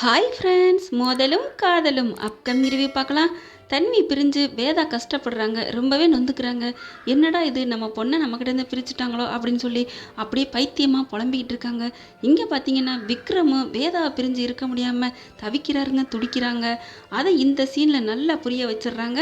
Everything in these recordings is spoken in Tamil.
ஹாய் ஃப்ரெண்ட்ஸ் மோதலும் காதலும். அப்கமிங் ரிவ்யூ பார்க்கலாம். தன்வி பிரிஞ்சு வேதா கஷ்டப்படுறாங்க ரொம்பவே நொந்துக்கிறாங்க. என்னடா இது நம்ம பொண்ணை நம்மக்கிட்டேருந்து பிரிச்சுட்டாங்களோ அப்படின்னு சொல்லி அப்படியே பைத்தியமாக புலம்பிக்கிட்டு இருக்காங்க. இங்கே பார்த்தீங்கன்னா விக்ரமும் வேதாவை பிரிஞ்சு இருக்க முடியாமல் தவிக்கிறாருங்க துடிக்கிறாங்க. அதை இந்த சீனில் நல்லா புரிய வச்சிடுறாங்க.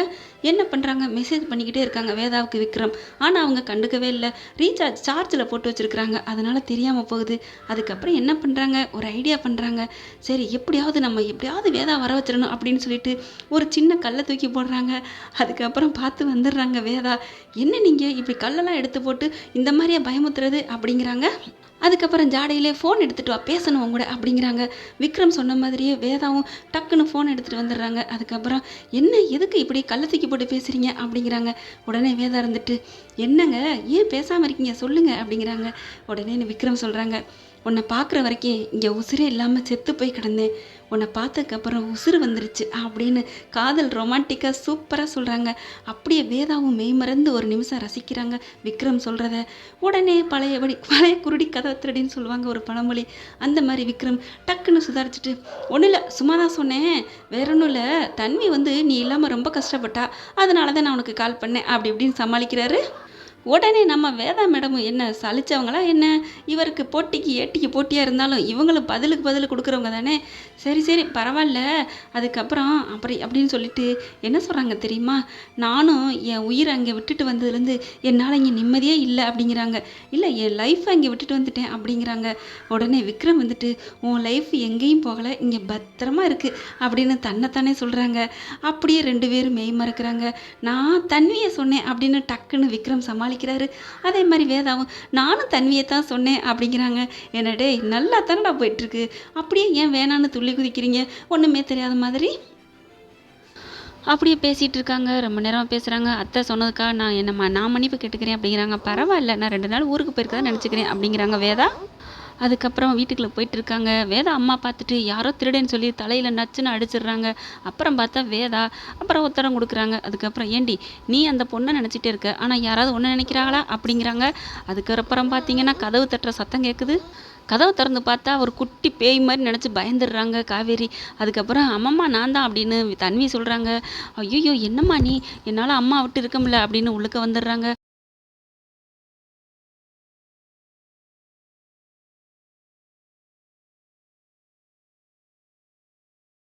என்ன பண்ணுறாங்க மெசேஜ் பண்ணிக்கிட்டே இருக்காங்க வேதாவுக்கு விக்ரம். ஆனால் அவங்க கண்டுக்கவே இல்லை. ரீசார்ஜ் சார்ஜில் போட்டு வச்சுருக்குறாங்க. அதனால் தெரியாமல் போகுது. அதுக்கப்புறம் என்ன பண்ணுறாங்க ஒரு ஐடியா பண்ணுறாங்க சரி எப்படியாவது நம்ம எப்படியாவது வேதா வர வச்சிடணும் அப்படின்னு சொல்லிட்டு ஒரு சின்ன கல்லை தூக்கி போடுறாங்க. அதுக்கப்புறம் பார்த்து வந்துடுறாங்க வேதா. என்ன நீங்கள் இப்படி கல்லெல்லாம் எடுத்து போட்டு இந்த மாதிரியா பயமுத்துறது? அப்படிங்கிறாங்க. அதுக்கப்புறம் ஜாடையிலே ஃபோன் எடுத்துகிட்டு வா பேசணும் அவங்க கூட அப்படிங்கிறாங்க. விக்ரம் சொன்ன மாதிரியே வேதாவும் டக்குன்னு ஃபோன் எடுத்துகிட்டு வந்துடுறாங்க. அதுக்கப்புறம் என்ன? எதுக்கு இப்படி கல்லை தூக்கி போட்டு பேசுகிறீங்க அப்படிங்கிறாங்க. உடனே வேதா இருந்துட்டு என்னங்க? ஏன் பேசாமல் இருக்கீங்க? சொல்லுங்கள் அப்படிங்கிறாங்க. உடனே விக்ரம் சொல்கிறாங்க உன்னை பார்க்குற வரைக்கும் இங்கே உசுரே இல்லாமல் செத்து போய் கிடந்தேன். உன்னை பார்த்ததுக்கப்புறம் உசுறு வந்துருச்சு அப்படின்னு காதல் ரொமான்டிக்காக சூப்பராக சொல்கிறாங்க. அப்படியே வேதாவும் மெய்மறந்து ஒரு நிமிஷம் ரசிக்கிறாங்க. விக்ரம் சொல்கிறத உடனே பழையபடி பழைய குருடி கதவை திருடின்னு சொல்லுவாங்க ஒரு பழமொழி. அந்த மாதிரி விக்ரம் டக்குன்னு சுதாரிச்சுட்டு ஒன்றும் இல்லை சும்மா தான் சொன்னேன். வேற ஒன்றும் இல்லை. தன்வி வந்து நீ இல்லாமல் ரொம்ப கஷ்டப்பட்டா. அதனால தான் நான் உனக்கு கால் பண்ணேன். அப்படி இப்படின்னு சமாளிக்கிறாரு. உடனே நம்ம வேதா மேடமும் என்ன சலிச்சவங்களா என்ன? இவருக்கு போட்டிக்கு ஏட்டிக்கு போட்டியாக இருந்தாலும் இவங்களும் பதிலுக்கு பதில் கொடுக்குறவங்க தானே? சரி சரி பரவாயில்ல. அதுக்கப்புறம் அப்படி அப்படின்னு சொல்லிட்டு என்ன சொல்கிறாங்க தெரியுமா? நானும் என் உயிரை அங்கே விட்டுட்டு வந்ததுலேருந்து என்னால் இங்கே நிம்மதியே இல்லை அப்படிங்கிறாங்க. இல்லை என் லைஃப்பை அங்கே விட்டுட்டு வந்துட்டேன் அப்படிங்கிறாங்க. உடனே விக்ரம் வந்துட்டு உன் லைஃப் எங்கேயும் போகலை இங்கே பத்திரமா இருக்குது அப்படின்னு தன்னைத்தானே சொல்கிறாங்க அப்படியே ரெண்டு பேரும் மெய் மறக்கிறாங்க. நான் தன்வியை சொன்னேன் அப்படின்னு டக்குன்னு விக்ரம் சமாளி சமாளிக்கிறாரு அதே மாதிரி வேதாவும் நானும் தன்வியை தான் சொன்னேன் அப்படிங்கிறாங்க. என்ன டேய் நல்லா தானடா போயிட்டுருக்கு. அப்படியே ஏன் வேணான்னு துள்ளி குதிக்கிறீங்க? ஒன்றுமே தெரியாத மாதிரி. அப்படியே பேசிகிட்டு இருக்காங்க. ரொம்ப நேரம் பேசுகிறாங்க அத்தை சொன்னதுக்கா நான் என்னம்மா நான் மன்னிப்பு கேட்டுக்கிறேன் அப்படிங்கிறாங்க. பரவாயில்ல நான் ரெண்டு நாள் ஊருக்கு போயிருக்கதான் நினச்சிக்கிறேன் அப்படிங்கிறாங்க வேதா. அதுக்கப்புறம் வீட்டுக்குள்ளே போயிட்டு இருக்காங்க வேதா அம்மா பார்த்துட்டு யாரோ திருடேன்னு சொல்லி தலையில் நச்சுன்னு அடிச்சிடுறாங்க. அப்புறம் பார்த்தா வேதா அப்புறம் உத்தரம் கொடுக்குறாங்க. அதுக்கப்புறம் ஏண்டி நீ அந்த பொண்ணை நினச்சிட்டே இருக்க. ஆனால் யாராவது ஒன்று நினைக்கிறாங்களா? அப்படிங்கிறாங்க. அதுக்கப்புறம் பார்த்தீங்கன்னா கதவு தட்டுற சத்தம் கேட்குது கதவை திறந்து பார்த்தா ஒரு குட்டி பேய் மாதிரி நினச்சி பயந்துடுறாங்க காவேரி. அதுக்கப்புறம் அம்மம்மா நான் தான் அப்படின்னு தன்வி சொல்கிறாங்க ஐயோ என்னம்மா நீ? என்னால் அம்மா விட்டு இருக்க முடியல அப்படின்னு உள்ளுக்க வந்துடுறாங்க.